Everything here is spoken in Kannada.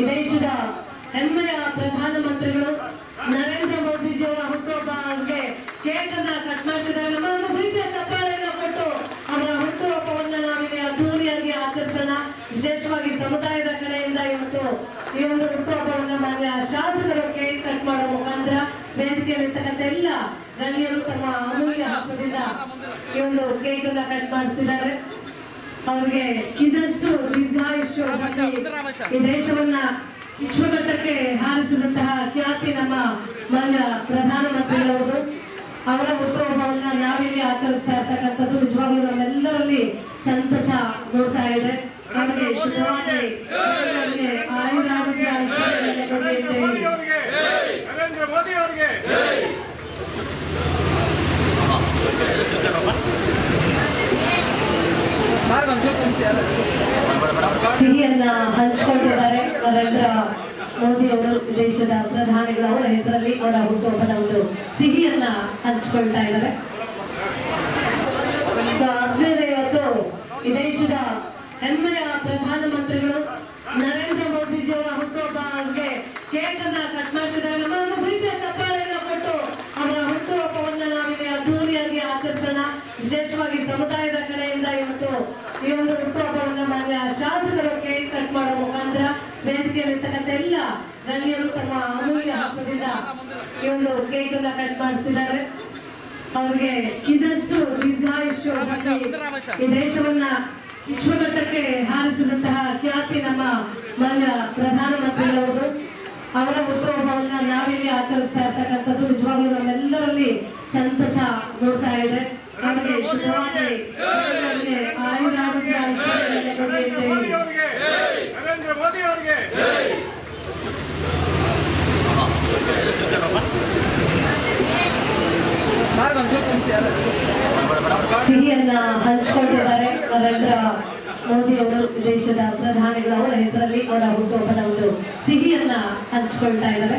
ಈ ದೇಶದ ಹೆಮ್ಮೆಯ ಪ್ರಧಾನಮಂತ್ರಿಗಳು ನರೇಂದ್ರ ಮೋದಿಜಿಯವರ ಹುಟ್ಟುಹಬ್ಬ ಅವ್ರಿಗೆ ಕೇಕ್ ಅನ್ನ ಕಟ್ ಮಾಡ್ತಿದ್ದಾರೆ. ನಮ್ಮ ಒಂದು ಪ್ರೀತಿಯ ಚಪ್ಪಾಳೆಯನ್ನ ಕೊಟ್ಟು ಅವರ ಹುಟ್ಟುಹಬ್ಬವನ್ನ ನಾವಿಲ್ಲಿ ಅದ್ಧೂರಿಯಾಗಿ ಆಚರಿಸೋಣ. ವಿಶೇಷವಾಗಿ ಸಮುದಾಯದ ಕಡೆಯಿಂದ ಇವತ್ತು ಈ ಒಂದು ಹುಟ್ಟುಹಬ್ಬವನ್ನ ಮಾನ್ಯ ಶಾಸಕರು ಕೇಕ್ ಕಟ್ ಮಾಡೋ ಮುಖಾಂತರ ವೇದಿಕೆಯಲ್ಲಿರ್ತಕ್ಕಂಥ ಎಲ್ಲ ಗಣ್ಯರು ತಮ್ಮ ಅಮೂಲ್ಯ ಹಸ್ತದಿಂದ ಈ ಒಂದು ಕೇಕ್ ಕಟ್ ಮಾಡಿಸ್ತಿದ್ದಾರೆ. ಅವ್ರಿಗೆ ಇದಷ್ಟು ದೀರ್ಘಾಯುಷ್ಯ ಈ ದೇಶವನ್ನ ವಿಶ್ವಮಟ್ಟಕ್ಕೆ ಹಾರಿಸಿದಂತಹ ಖ್ಯಾತಿ ನಮ್ಮ ಮಾನ್ಯ ಪ್ರಧಾನಮಂತ್ರಿಗಳವರು ಅವರ. ಹುಟ್ಟುಹಬ್ಬವನ್ನ ನಾವಿಲ್ಲಿ ಆಚರಿಸ್ತಾ ಇರ್ತಕ್ಕಂಥದ್ದು ನಿಜವಾಗ್ಲೂ ನಮ್ಮೆಲ್ಲರಲ್ಲಿ ಸಂತಸ ನೋಡ್ತಾ ಇದೆ. ಅವರಿಗೆ ಶುಭವಾಗಿ ಅವರಿಗೆ ಆಯುರಾರೋಗ್ಯ ಐಶ್ವರ್ಯವನ್ನು ಕೊಡಿ ಅಂತ ಮೋದಿ ಹೇಳಿ ಅವರಿಗೆ ನರೇಂದ್ರ ಮೋದಿ ಅವರಿಗೆ ಸಿಹಿಯನ್ನ ಹಂಚಿಕೊಂಡಿದ್ದಾರೆ ನರೇಂದ್ರ ಮೋದಿ ಅವರು ದೇಶದ ಪ್ರಧಾನಿಗಳು. ಅವರ ಹೆಸರಲ್ಲಿ ಅವರ ಹುಟ್ಟುಹಬ್ಬದ ಒಂದು ಸಿಹಿಯನ್ನ ಹಂಚಿಕೊಳ್ತಾ ಇದ್ದಾರೆ. ಸೊ ಆದ್ಮೇಲೆ ಇವತ್ತು ಈ ದೇಶದ ಹೆಮ್ಮೆಯ ಪ್ರಧಾನಮಂತ್ರಿಗಳು ನರೇಂದ್ರ ಮೋದಿಜಿ ಅವರ ಅವ್ರಿಗೆ ಕೇಕ್ ಅನ್ನ ಕಟ್ ಮಾಡ್ತಿದ್ದಾರೆ. ನಮ್ಮ ಒಂದು ಪ್ರೀತಿಯ ಚಪ್ಪಾಳೆಯನ್ನ ಕೊಟ್ಟು ಅವರ ಹುಟ್ಟುಹಬ್ಬವನ್ನ ನಾವಿಲ್ಲಿ ಅದ್ದೂರಿಯಾಗಿ ಆಚರಿಸೋಣ ವಿಶೇಷವಾಗಿ ಸಮುದಾಯದ ಕಡೆಯಿಂದ ಇವತ್ತು ಈ ಒಂದು ಹುಟ್ಟುಹಬ್ಬವನ್ನ ಮಾನ್ಯ ಶಾಸಕರು ಕೇಕ್ ಕಟ್ ಮಾಡುವ ಮುಖಾಂತರ ವೇದಿಕೆಯಲ್ಲಿ ಎಲ್ಲ ಗಣ್ಯರು ತಮ್ಮ ಅಮೂಲ್ಯ ಹಸ್ತದಿಂದ ಈ ಒಂದು ಕೇಕ್ ಅನ್ನ ಕಟ್ ಮಾಡಿಸ್ತಿದ್ದಾರೆ. ಅವ್ರಿಗೆ ಇದಷ್ಟು ದೀರ್ಘಾಯುಷ್ಯ ಈ ದೇಶವನ್ನ ವಿಶ್ವಮಟ್ಟಕ್ಕೆ ಹಾರಿಸಿದಂತಹ ಖ್ಯಾತಿ ನಮ್ಮ ಮಾನ್ಯ ಪ್ರಧಾನಮಂತ್ರಿಗಳವರು ಅವರ ಹುಟ್ಟುಹಬ್ಬವನ್ನ ನಾವಿಲ್ಲಿ ಆಚರಿಸ್ತಾ ಇರ್ತಕ್ಕಂಥದ್ದು ನಿಜವಾಗ್ಲೂ ನಮ್ಮೆಲ್ಲರಲ್ಲಿ ಸಂತಸ ನೋಡ್ತಾ ಇದೆ ಅವರಿಗೆ ಶುಭವಾಗಿ ಅವರಿಗೆ ಆಯುರಾರೋಗ್ಯ ಐಶ್ವರ್ಯವನ್ನು ಕೊಡಿ ಅಂತ ಮೋದಿ ಹೇಳಿ ಅವರಿಗೆ ನರೇಂದ್ರ ಮೋದಿ ಅವರಿಗೆ ಸಿಹಿಯನ್ನ ಹಂಚಿಕೊಂಡಿದ್ದಾರೆ. ನರೇಂದ್ರ ಮೋದಿ ಅವರು ದೇಶದ ಪ್ರಧಾನಿಗಳು. ಅವರ ಹೆಸರಲ್ಲಿ ಅವರ ಹುಟ್ಟುಹಬ್ಬದ ಒಂದು ಸಿಹಿಯನ್ನ ಹಂಚಿಕೊಳ್ತಾ ಇದ್ದಾರೆ.